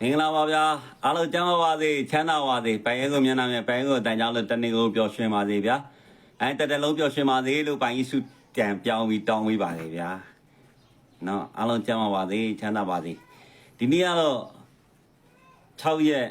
မင်္ဂလာပါဗျာအားလုံးကျမ်းပါပါစေချမ်းသာပါစေပိုင်ရဲကိုမျက်နှာမြပိုင်ရဲကိုတန်ကြောင်းလို့တနေ့ကိုပျော်ရွှင်ပါစေဗျာအဲတက်တက်လုံးပျော်ရွှင်ပါစေလို့ပိုင်ကြီးစုတန်ပြောင်းပြီးတောင်းပေးပါလေဗျာနော်အားလုံးကျမ်းပါပါစေချမ်းသာပါစေဒီနေ့ကတော့6ရက်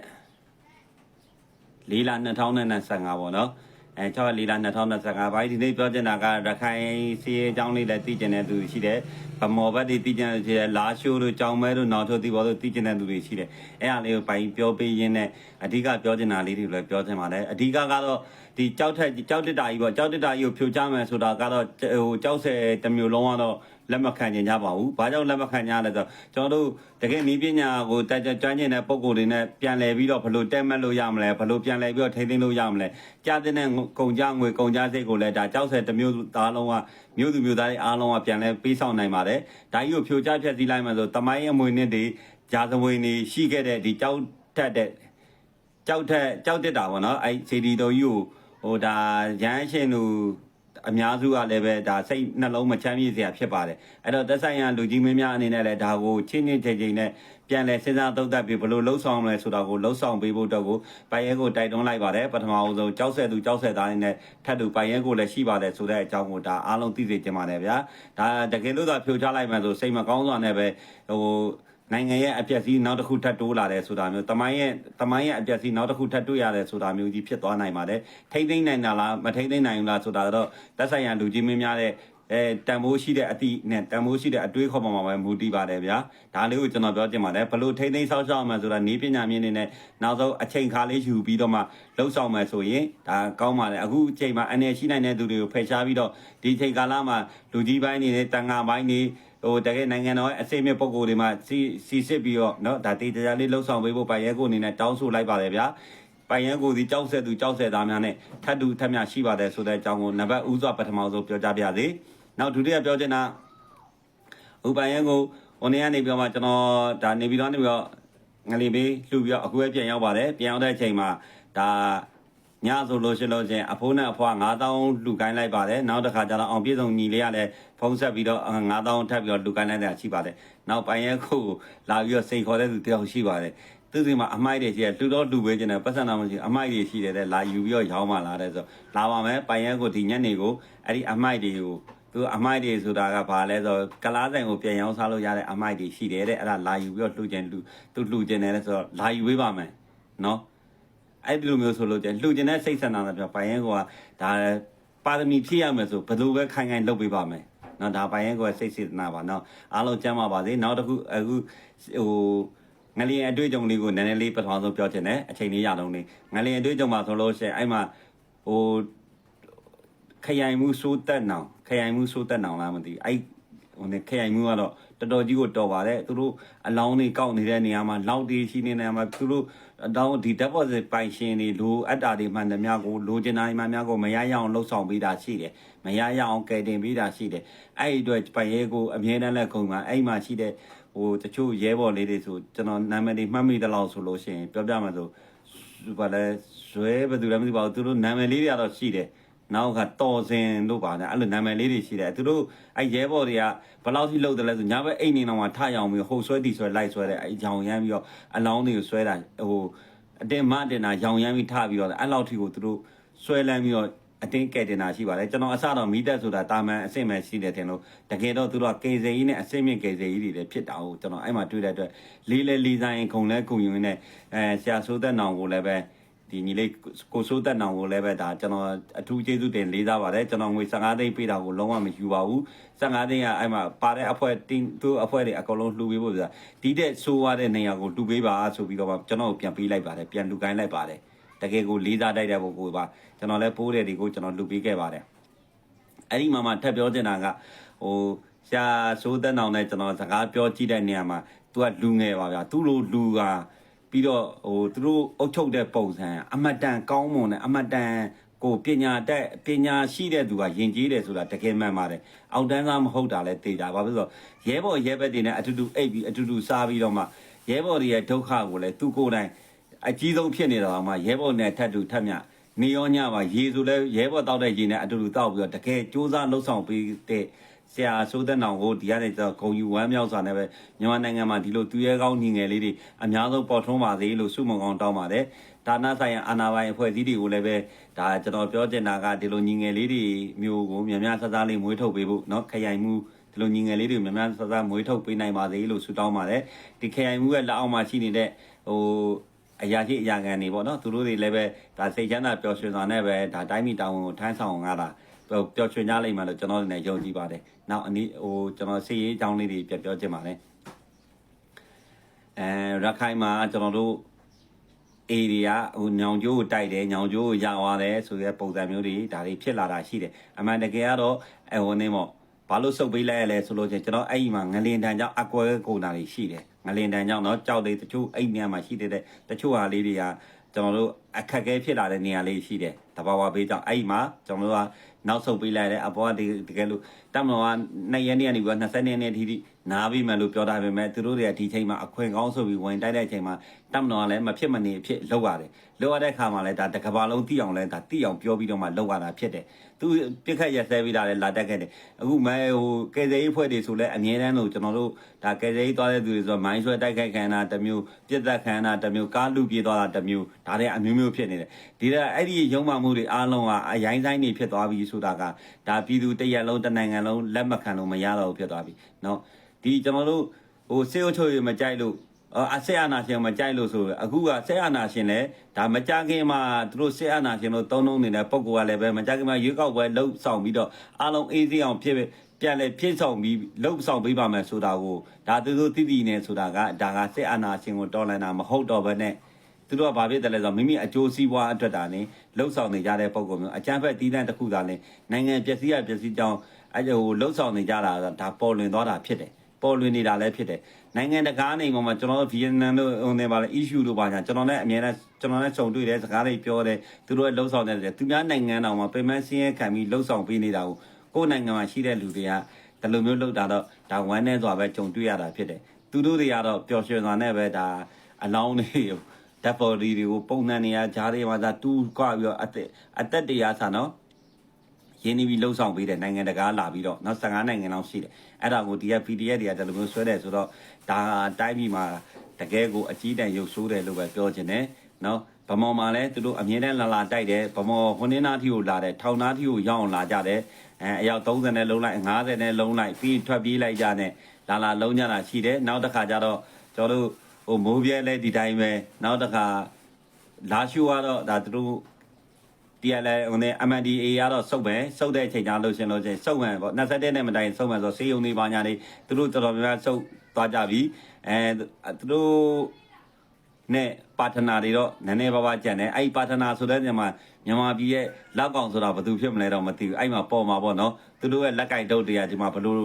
4လ2025ပေါ့နော် အဲ6ရက်4လ2025ဘိုင်းဒီနေ့ပြောချင်တာကရခိုင်စီးရဲအကြောင်းလေးလည်းသိကျင်တဲ့သူရှိတယ်ဗမော်ဘတ်တွေသိကျင်တဲ့သူရှိတယ်လာရှိုးတို့ကြောင်မဲတို့နောက်ထုတ်ဒီဘောတို့သိကျင်တဲ့သူတွေရှိတယ်အဲအားလေးကိုပိုင်ပြောပေးရင်းနဲ့အဓိကပြောချင်တာလေးတွေလည်းပြောချင်ပါတယ်အဓိကကတော့ ဒီကြောက်ထက်ကြောက်တက်တာကြီးပေါ့ကြောက်တက်တာကြီးကိုဖြိုချမယ်ဆိုတာကတော့ဟိုကြောက်ဆယ်တစ်မျိုးလုံးကတော့လက်မခံကြပါဘူး။ဘာကြောင့်လက်မခံကြလဲဆိုတော့ကျွန်တော်တို့တကယ်နည်းပညာကိုတက်ကြကျွမ်းကျင်တဲ့ပုံကိုယ်တွေနဲ့ပြန်လည်ပြီးတော့ဘယ်လိုတက်မှတ်လို့ရမလဲဘယ်လိုပြန်လည်ပြီးတော့ထိန်းသိမ်းလို့ရမလဲကြားတဲ့ကုန်ကြငွေကုန်ကြစိတ်ကိုလည်းဒါကြောက်ဆယ်တစ်မျိုးသားလုံးကမျိုးသူမျိုးသားတွေအားလုံးကပြန်လဲပေးဆောင်နိုင်ပါတယ်။ဒါကြီးကိုဖြိုချဖြတ်စည်းလိုက်မှဆိုတမိုင်းအမွေနှစ်တွေဂျာသဝင်းတွေရှိခဲ့တဲ့ဒီကြောက်ထက်တဲ့ကြောက်ထက်ကြောက်တက်တာပေါ့နော်အဲစီဒီတော်ကြီးကို ဟိုဒါရန်ရှင်လူအများစုကလည်းပဲဒါစိတ်နှလုံးမချမ်းမြေ့စရာဖြစ်ပါတယ်အဲ့တော့သက်ဆိုင်ရာလူကြီးမင်းများအနေနဲ့လည်းဒါကိုချင်းချင်းချိန်ချိန်နဲ့ပြန်လဲစဉ်းစားသုံးသပ်ပြီးဘယ်လိုလှုပ်ဆောင်မလဲဆိုတာကိုလှုပ်ဆောင်ပေးဖို့တော့ကိုပိုင်ရဲကိုတိုက်တွန်းလိုက်ပါတယ်ပထမအောင်ဆုံးကြောက်ဆက်သူကြောက်ဆက်သားနေနဲ့ထပ်တူပိုင်ရဲကိုလည်းရှိပါတယ်ဆိုတဲ့အကြောင်းကိုဒါအားလုံးသိစေချင်ပါတယ်ဗျာဒါတကယ်လို့သာဖြိုချလိုက်မှဆိုစိတ်မကောင်းစွာနဲ့ပဲဟို နိုင်ငံရဲ့အပြက်စီးနောက်တစ်ခုထပ်တိုးလာတယ်ဆိုတာမျိုးတမိုင်းရဲ့တမိုင်းရဲ့အပြက်စီးနောက်တစ်ခုထပ်တွေ့ရတယ်ဆိုတာမျိုးကြီးဖြစ်သွားနိုင်ပါတယ်ထိမ့်သိမ့်နိုင်တာလားမထိမ့်သိမ့်နိုင်ဘူးလားဆိုတာတော့သက်ဆိုင်ရာလူကြီးမင်းများတဲ့အဲတန်မိုးရှိတဲ့အသည့်နဲ့တန်မိုးရှိတဲ့အတွေးခေါ်ပေါ်မှာပဲမူတည်ပါတယ်ဗျာဒါလေးကိုကျွန်တော်ပြောချင်ပါတယ်ဘလို့ထိမ့်သိမ့်ဆောက်ရှောက်မှဆိုတာနေပညာမြင့်နေနဲ့နောက်ဆုံးအချိန်ခါလေးယူပြီးတော့မှလှုပ်ဆောင်မယ်ဆိုရင်ဒါကောင်းပါတယ်အခုအချိန်မှာအနေရှိနိုင်တဲ့သူတွေကိုဖယ်ရှားပြီးတော့ဒီအချိန်ကာလမှာလူကြီးပိုင်းနေနဲ့တန်ငါပိုင်းနေ ဟိုတကယ်နိုင်ငံတော်ရဲ့အစိမ့်မြင့်ပုံကိုယ်တွေမှာစီစီစစ်ပြီးတော့เนาะဒါတေးတရားလေးလှုပ်ဆောင်ပေးဖို့ပိုင်ရဲကိုအနေနဲ့တောင်းဆိုလိုက်ပါတယ်ဗျာပိုင်ရဲကိုဒီကြောက်ဆက်သူကြောက်ဆက်သားများနဲ့ထပ်တူထပ်မြရှိပါတယ်ဆိုတဲ့အကြောင်းကိုနံပါတ်ဦးစွာပထမဆုံးပြောကြားပါရစေနောက်ဒုတိယပြောချင်တာဥပိုင်ရဲကိုဟိုနေ့ကနေပြောမှကျွန်တော်ဒါနေပြီးတော့နေပြီးတော့ငလီပေးလှူပြီးတော့အခုပဲပြန်ရောက်ပါတယ်ပြန်ရောက်တဲ့အချိန်မှာဒါ ညဆိုလို့ရှိလို့ချင်းအဖိုးနဲ့အဖွား9000လှူခိုင်းလိုက်ပါတယ်နောက်တစ်ခါကျတော့အောင်ပြည့်စုံညီလေးကလည်းဖုန်းဆက်ပြီးတော့9000ထပ်ပြီးတော့လှူခိုင်းလိုက်တာရှိပါတယ်နောက်ပိုင်ရဲကိုလာပြီးတော့စိန်ခေါ်တဲ့သူတယောက်ရှိပါတယ်သူစီမှာအမိုက်တွေရှိတယ်လှူတော့လှူပေးခြင်းတယ်ပတ်စံတော်မရှိအမိုက်တွေရှိတယ်တဲ့လာယူပြီးတော့ရောင်းမှလာတဲ့ဆိုလာပါမယ်ပိုင်ရဲကိုဒီညနေကိုအဲ့ဒီအမိုက်တွေကိုသူအမိုက်တွေဆိုတာကဘာလဲဆိုတော့ကလားဆိုင်ကိုပြန်ရောင်းစားလို့ရတဲ့အမိုက်တွေရှိတယ်တဲ့အဲ့ဒါလာယူပြီးတော့လှူခြင်းလှူသူလှူခြင်းတယ်ဆိုတော့လာယူပေးပါမယ်နော် အဲ့ဒီလိုမျိုးဆိုလို့ကျရင်လှူကျင်တဲ့စိတ်ဆန္ဒနဲ့ပြောပိုင်ရင်ကဒါပါရမီဖြည့်ရမယ်ဆိုဘယ်သူပဲခိုင်ခိုင်လုပ်ပေးပါမယ်နော်ဒါပိုင်ရင်ကစိတ်စေတနာပါနော်အားလုံးကျမ်းပါပါစေနောက်တစ်ခုအခုဟိုငလျင်အတွေ့အကြုံလေးကိုနည်းနည်းလေးပထမဆုံးပြောချင်တယ်အချိန်လေးရတော့နေငလျင်အတွေ့အကြုံမှာဆိုလို့ရှိရင်အဲ့မှာဟိုခရိုင်မှုစိုးတက်နောင်ခရိုင်မှုစိုးတက်နောင်လားမသိဘူးအဲ့ဟိုနေခရိုင်မှုကတော့ တော်တော်ကြီးကိုတော်ပါတယ်သူတို့အလောင်းတွေကောက်နေတဲ့နေရာမှာလောက်တီးရှိနေတဲ့နေရာမှာသူတို့အတောင်းဒီ deposit ပိုင်ရှင်တွေလိုအပ်တာတွေမှန်သမျှကိုလိုချင်တာတွေမှန်များကိုမရရအောင်လှုပ်ဆောင်ပေးတာရှိတယ်မရရအောင်ကယ်တင်ပေးတာရှိတယ်အဲ့ဒီအတွက်ပိုင်ရဲကိုအမြဲတမ်းလက်ခုံမှာအဲ့မှာရှိတဲ့ဟိုတချို့ရဲဘော်လေးတွေဆိုကျွန်တော်နာမည်တွေမှတ်မိတဲ့လောက်ဆိုလို့ရှိရင်ပြောပြမှာဆိုဘာလဲဇွဲဘယ်သူလဲမသိပါဘူးသူတို့နာမည်လေးတွေကတော့ရှိတယ် နောက်ကတော်စင်တို့ပါနဲ့အဲ့လိုနာမည်လေးတွေရှိတယ်သူတို့အဲ့ရဲဘော်တွေကဘယ်လောက်ထိလှုပ်တယ်လဲဆိုညာဘက်အိတ်နေတော့မှထရောင်ပြီးဟိုဆွဲတီဆွဲလိုက်ဆွဲတဲ့အဲ့ကြောင်ရမ်းပြီးတော့အလောင်းတွေကိုဆွဲတာဟိုအတင်မတင်တာရောင်ရမ်းပြီးထပြီးတော့အဲ့လောက်ထိကိုသူတို့ဆွဲလန်းပြီးတော့အတင်းကဲတင်တာရှိပါတယ်ကျွန်တော်အစတော့မိသက်ဆိုတာတာမန်အစစ်မှန်ရှိတယ်တင်လို့တကယ်တော့သူတို့ကကေစေကြီးနဲ့အစစ်မြင့်ကေစေကြီးတွေလည်းဖြစ်တာကိုကျွန်တော်အဲ့မှာတွေ့တဲ့အတွက်လေးလဲလေးဆိုင်ခုံလဲခုံယူနေအဲဆရာဆိုးသက်နောင်ကိုလည်းပဲ ဒီညီလေးကိုစိုးသက်နောင်ကိုလည်းပဲဒါကျွန်တော်အထူးကျေးဇူးတင်လေးစားပါတယ်ကျွန်တော်ငွေ15သိန်းပေးတာကိုလုံးဝမယူပါဘူး15သိန်းကအဲ့မှာပါတဲ့အဖွဲ့တင်းသူအဖွဲ့တွေအကုန်လုံးလှူပေးဖို့ဆိုတာဒီတဲ့ဆိုးရတဲ့နေရာကိုလှူပေးပါဆိုပြီးတော့မှကျွန်တော်ပြန်ပေးလိုက်ပါတယ်ပြန်လှူခိုင်းလိုက်ပါတယ်တကယ်ကိုလေးစားတိုက်တဲ့ပုဂ္ဂိုလ်ပါကျွန်တော်လည်းပိုးတယ်ဒီကိုကျွန်တော်လှူပေးခဲ့ပါတယ်အဲ့ဒီမှာမှထပ်ပြောချင်တာကဟိုရှာစိုးသက်နောင်နဲ့ကျွန်တော်စကားပြောကြည့်တဲ့နေရာမှာ तू ကလူငယ်ပါဗျာသူ့လိုလူက ပြီးတော့ဟိုသူတို့အုပ်ချုပ်တဲ့ပုံစံအမတ်တန်ကောင်းမွန်တဲ့အမတ်တန်ကိုပညာတတ်ပညာရှိတဲ့သူကယဉ်ကျေးတယ်ဆိုတာတကယ်မှန်ပါတယ်အောက်တန်းသားမဟုတ်တာလဲသိတာဘာဖြစ်လို့ရဲဘော်ရဲဘက်တွေနဲ့အတူတူအိပ်ပြီးအတူတူစားပြီးတော့မှရဲဘော်တွေရဲ့ဒုက္ခကိုလည်းသူကိုယ်တိုင်အကြီးဆုံးဖြစ်နေတာတော့မှရဲဘော်နဲ့ထပ်တူထပ်မြနေရောညပါရေဆိုလဲရဲဘော်တောက်တဲ့ရေနဲ့အတူတူတောက်ပြီးတော့တကယ်စူးစမ်းလှုပ်ဆောင်ပြီးတဲ့ ဆရာဆိုးတဲ့နောင်ကိုဒီကနေကျွန်တော်ဂုံယူဝမ်းမြောက်စွာနဲ့ပဲမြန်မာနိုင်ငံမှာဒီလိုသူရဲကောင်းညီငယ်လေးတွေအများဆုံးပေါ်ထွန်းပါစေလို့ဆုမွန်ကောင်းတောင်းပါတယ်ဒါနဆိုင်ရာအာနာပိုင်အဖွဲ့အစည်းတွေကိုလည်းပဲဒါကျွန်တော်ပြောချင်တာကဒီလိုညီငယ်လေးတွေမျိုးကိုများများဆဆလေးမွေးထုတ်ပေးဖို့เนาะခရိုင်မှုဒီလိုညီငယ်လေးတွေများများဆဆမွေးထုတ်ပေးနိုင်ပါစေလို့ဆုတောင်းပါတယ်ဒီခရိုင်မှုရဲ့လက်အောက်မှာရှိနေတဲ့ဟို အရာရှိအရာခံနေပေါ့နော်သူတို့တွေလည်းပဲဒါစိတ်ချမ်းသာပျော်ရွှင်စွာနဲ့ပဲဒါတိုင်းပြည်တာဝန်ကိုထမ်းဆောင်ရတာ ပျော်ရွှင်ကြလိမ့်မယ်လို့ကျွန်တော်လည်းယုံကြည်ပါတယ်။နောက်အနည်းဟိုကျွန်တော်စီရေးအကြောင်းလေးတွေပြပြောချင်ပါတယ်။အဲရခိုင်မှာကျွန်တော်တို့ area ဟိုညောင်ကျိုးကိုတိုက်တယ်ညောင်ကျိုးကိုရသွားတယ်ဆိုတဲ့ပုံစံမျိုးတွေဒါတွေဖြစ်လာတာရှိတယ်။အမှန်တကယ်ကတော့အဲဟိုနေမော့ဘာလို့စုပ်ပေးလိုက်ရလဲဆိုလို့ချင်းကျွန်တော်အဲ့ဒီမှာငလင်တန်ကြောင့်အကွဲကုန်တာတွေရှိတယ်ငလင်တန်ကြောင့်တော့ကြောက်သေးတချို့အိမ်များမှာရှိသေးတဲ့တချို့ဟာလေးတွေကကျွန်တော်တို့အခက်အခဲဖြစ်လာတဲ့နေရာလေးရှိတယ်တဘာဝဘေးကြောင့်အဲ့ဒီမှာကျွန်တော်တို့က နောက်ဆုတ်ပေးလိုက်တယ်အပေါ်ကဒီတကယ်လို့ တမတော်က2ရက်နေ့ကနေပြီးတော့20ရက်နေ့အထိနားပြီးမှလို့ပြောတာပဲမဲ့သူတို့တွေကဒီချိန်မှာအခွင့်ကောင်းဆိုပြီးဝင်တိုက်တဲ့အချိန်မှာတမတော်ကလည်းမဖြစ်မနေဖြစ်လောက်ရတယ်လောက်ရတဲ့ခါမှာလည်းဒါတကဘာလုံးတိအောင်လဲဒါတိအောင်ပြောပြီးတော့မှလောက်ရတာဖြစ်တယ်သူပြစ်ခတ်ရက်စဲပြီးတာလည်းလာတက်ခဲ့တယ်အခုမဲဟိုကယ်ဆယ်ရေးဖွဲ့တွေဆိုလဲအငြင်းတန်းလို့ကျွန်တော်တို့ဒါကယ်ဆယ်ရေးသွားတဲ့သူတွေဆိုမိုင်းဆွဲတိုက်ခိုက်ခံတာတစ်မျိုးပြစ်သက်ခံတာတစ်မျိုးကားလူပြေးသွားတာတစ်မျိုးဒါတွေအမျိုးမျိုးဖြစ်နေတယ်ဒီကအဲ့ဒီရုံမှမှုတွေအားလုံးကအရိုင်းဆိုင်တွေဖြစ်သွားပြီဆိုတာကဒါပြည်သူတရက်လုံးတစ်နိုင်ငံလုံးလက်မခံလို့မရတော့ဘူးဖြစ်သွားပြီเนาะဒီကျွန်တော်တို့ဟိုစေအုပ်ချုပ်ရေးမကြိုက်လို့အဆက်အနာရှင်မကြိုက်လို့ဆိုအခုကဆက်အနာရှင်လည်းဒါမကြခင်မှာသူတို့ဆက်အနာရှင်လို့သုံးလုံးနေတဲ့ပုံကလည်းပဲမကြခင်မှာရွေးကောက်ပွဲလှုပ်ဆောင်ပြီးတော့အားလုံးအေးစေးအောင်ဖြစ်ပြန်လဲဖြစ်ဆောင်ပြီးလှုပ်ဆောင်ပေးပါမယ်ဆိုတာကိုဒါသူတို့သိသိနေဆိုတာကဒါကဆက်အနာရှင်ကိုတော်လန်တာမဟုတ်တော့ဘဲနဲ့ သူတို့ကဘာဖြစ်တယ်လဲဆိုတော့မိမိအကျိုးစီးပွားအတွက်တာနေလှုပ်ဆောင်နေကြတဲ့ပုံကမျိုးအကြမ်းဖက်တီးတန်းတစ်ခုသာလဲနိုင်ငံပျက်စီးရပျက်စီးကြောင်းအဲဟိုလှုပ်ဆောင်နေကြတာဒါပေါ်လွင်သွားတာဖြစ်တယ်ပေါ်လွင်နေတာလည်းဖြစ်တယ်နိုင်ငံတကာနေမှာကျွန်တော်တို့ဗီယက်နမ်တို့ဟိုနေပါလေ issue တို့ပါညာကျွန်တော်လည်းအမြဲတမ်းကျွန်တော်လည်းခြုံတွေ့တယ်စကားတွေပြောတယ်သူတို့ရဲ့လှုပ်ဆောင်တဲ့သူများနိုင်ငံတော်မှာပြင်ပစင်းရဲခံပြီးလှုပ်ဆောင်ပေးနေတာကိုကိုယ်နိုင်ငံမှာရှိတဲ့လူတွေကဒီလိုမျိုးလှုပ်တာတော့ဒါဝမ်းနဲ့စွာပဲခြုံတွေ့ရတာဖြစ်တယ်သူတို့တွေကတော့ပျော်ရွှင်စွာနဲ့ပဲဒါအလောင်းတွေ ဓာတ်ပေါ်ဒီတွေကိုပုံနှံနေရဂျားတွေမှာသာတူးကြွပြီးတော့အသက်အသက်တရားဆန်နော်ရင်းနှီးပြီးလှုပ်ဆောင်ပေးတဲ့နိုင်ငံတကာလာပြီးတော့နောက်15နိုင်ငံလောက်ရှိတယ်အဲ့ဒါကိုဒီက PDF တွေကဒီလိုမျိုးဆွဲတယ်ဆိုတော့ဒါတိုင်းပြည်မှာတကယ်ကိုအကြီးတန်းရုပ်ဆိုးတယ်လို့ပဲပြောချင်တယ်နော်ဗမော်မှာလည်းသူတို့အမြဲတမ်းလာလာတိုက်တယ်ဗမော်ဟိုနေနာထီကိုလာတယ်ထောင်နာထီကိုရောက်အောင်လာကြတယ်အဲအယောက်30နဲ့လုံးလိုက်50နဲ့လုံးလိုက်ပြီးထွက်ပြေးလိုက်ကြတဲ့လာလာလုံးကြတာရှိတယ်နောက်တစ်ခါကျတော့ကျွန်တော်တို့ ဟိုမိုးပြဲလဲဒီတိုင်းပဲနောက်တစ်ခါလာရှူကတော့ဒါသူတို့တရားလဲဟိုနေ MNDA ကတော့စုပ်ပဲစုပ်တဲ့အချိန်ကြားလို့ရှင်လို့ချင်းစုပ်မှန်ပေါ့21နဲ့မတိုင်စုပ်မှန်ဆိုစေးုံနေပါညာနေသူတို့တော်တော်များများစုပ်သွားကြပြီအဲသူတို့နဲ့ပါထနာတွေတော့နည်းနည်းပါးပါးကြံတယ်အဲ့ဒီပါထနာဆိုတဲ့ညမှာမြန်မာပြည်ရဲ့လက်ကောင်ဆိုတာဘယ်သူဖြစ်မလဲတော့မသိဘူးအဲ့မှာပေါ်မှာပေါ့နော်သူတို့ရဲ့လက်ကင်တုတ်တွေကဒီမှာဘလို့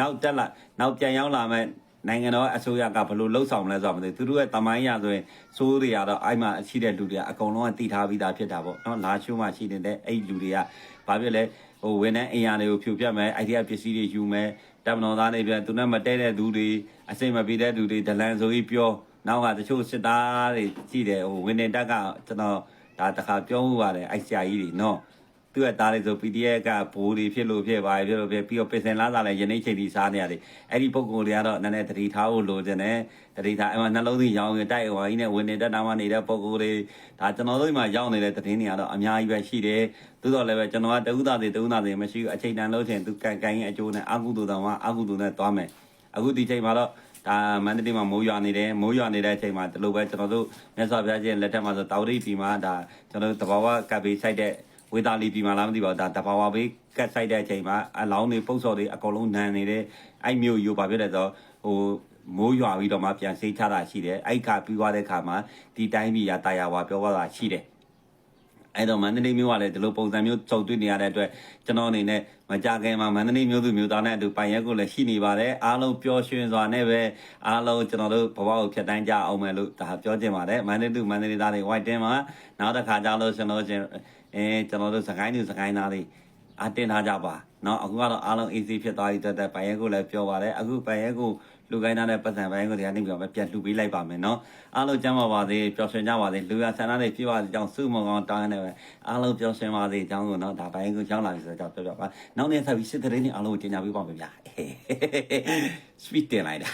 နောက်တက်လာနောက်ပြန်ရောက်လာမဲ့ နိုင်ငံတော်အစိုးရကဘလို့လှုပ်ဆောင်မလဲဆိုတော့မသိသူတို့ရဲ့တမိုင်းရဆိုရင်စိုးတွေကတော့အဲ့မှာရှိတဲ့လူတွေကအကုန်လုံးကတည်ထားပြီးသားဖြစ်တာပေါ့နော်လာရှိုးမှာရှိနေတဲ့အဲ့လူတွေကဘာဖြစ်လဲဟိုဝန်ထမ်းအင်အားတွေကိုဖြိုပြတ်မယ်အိုက်ဒီယာပစ္စည်းတွေယူမယ်တမန်တော်သားတွေပြန်သူနဲ့မတဲတဲ့သူတွေအစိမ့်မပေးတဲ့သူတွေဒလန်ဆိုပြီးပြောနောက်ကတချို့စစ်သားတွေရှိတယ်ဟိုဝင်းနေတက်ကကျွန်တော်ဒါတခါပြောမှုပါတယ်အိုက်ဆရာကြီးတွေနော် သူကတားလေဆို PDF ကဘိုးတွေဖြစ်လို့ဖြစ်ပါဖြစ်လို့ဖြစ်ပြီးတော့ပင်စင်လားစားလဲယနေ့ချိန်ဒီစားနေရတယ်အဲ့ဒီပုံကိုယ်တွေကတော့နည်းနည်းတတိထားဖို့လိုချင်တယ်တတိထားအဲ့မှာနှလုံးသွင်းရောင်းရင်တိုက်ဟွာကြီးနဲ့ဝင်နေတက်တာမှနေတဲ့ပုံကိုယ်တွေဒါကျွန်တော်တို့မှရောက်နေတဲ့တည်င်းတွေကတော့အများကြီးပဲရှိတယ်သို့တော်လည်းပဲကျွန်တော်ကတဦးသားတွေတဦးသားတွေမရှိဘူးအချိန်တန်လို့ချင်းသူကန်ကန်ရဲ့အကျိုးနဲ့အာကုသိုလ်တော်မှာအာကုသိုလ်နဲ့သွားမယ်အခုဒီချိန်မှာတော့ဒါမန္တလေးမှာမိုးရွာနေတယ်မိုးရွာနေတဲ့အချိန်မှာဒီလိုပဲကျွန်တော်တို့မြတ်စွာဘုရားရှင်လက်ထက်မှာဆိုတာဝတိပြည်မှာဒါကျွန်တော်တို့တဘာဝကပ်ပြီးစိုက်တဲ့ ဝေသာလီပြည်မှာလားမသိပါဘူးဒါတဘာဝဘေးကတ်ဆိုင်တဲ့အချိန်မှာအလောင်းတွေပုတ်စော်တွေအကုန်လုံးနန်နေတယ်အဲ့မျိုးယူပါဖြစ်တယ်ဆိုဟိုမိုးရွာပြီးတော့မှပြန်ဆေးချတာရှိတယ်အဲ့ခါပြီးသွားတဲ့ခါမှာဒီတိုင်းပြည်ကတာယာဝါပြောသွားတာရှိတယ်အဲ့တော့မန္တလေးမျိုးကလည်းဒီလိုပုံစံမျိုးစုံတွေ့နေရတဲ့အတွက်ကျွန်တော်အနေနဲ့မကြခင်မှာမန္တလေးမျိုးသူမျိုးသားနဲ့အတူပိုင်ရက်ကိုလည်းရှိနေပါတယ်အားလုံးပျော်ရွှင်စွာနဲ့ပဲအားလုံးကျွန်တော်တို့ဘဝကိုဖြတ်တန်းကြအောင်မယ်လို့ဒါပြောချင်ပါတယ်မန္တလေးသူမန္တလေးသားတွေ white တင်းမှာနောက်တစ်ခါကြလို့ကျွန်တော်ချင်း အဲကျွန်တော်တို့စကိုင်းသူစကိုင်းသားတွေအတင်ထားကြပါเนาะအခုကတော့အားလုံး easy ဖြစ်သွားပြီတက်တက်ပိုင်ရက်ကိုလည်းပြောပါတယ်အခုပိုင်ရက်ကို လူကိုင်းသားတဲ့ပတ်စံပိုင်းကိုဒီကနေပြီးတော့ပြန်လှူပေးလိုက်ပါမယ်နော်အားလုံးကျမ်းပါပါစေပျော်ရွှင်ကြပါစေလူရဆန္ဒတွေပြည့်ပါစေကြောင်းစုမကောင်တောင်းနေပဲအားလုံးပျော်ရွှင်ပါစေအကြောင်းကိုနော်ဒါပိုင်းကိုကြောင်းလာပြီဆိုတော့ကြောက်ပြောပြပါနောက်နေ့ဆက်ပြီးစစ်တဲ့နေ့အားလုံးကိုကျင်ညာပေးပါမယ်ဗျာ sweet တင်လိုက်တာ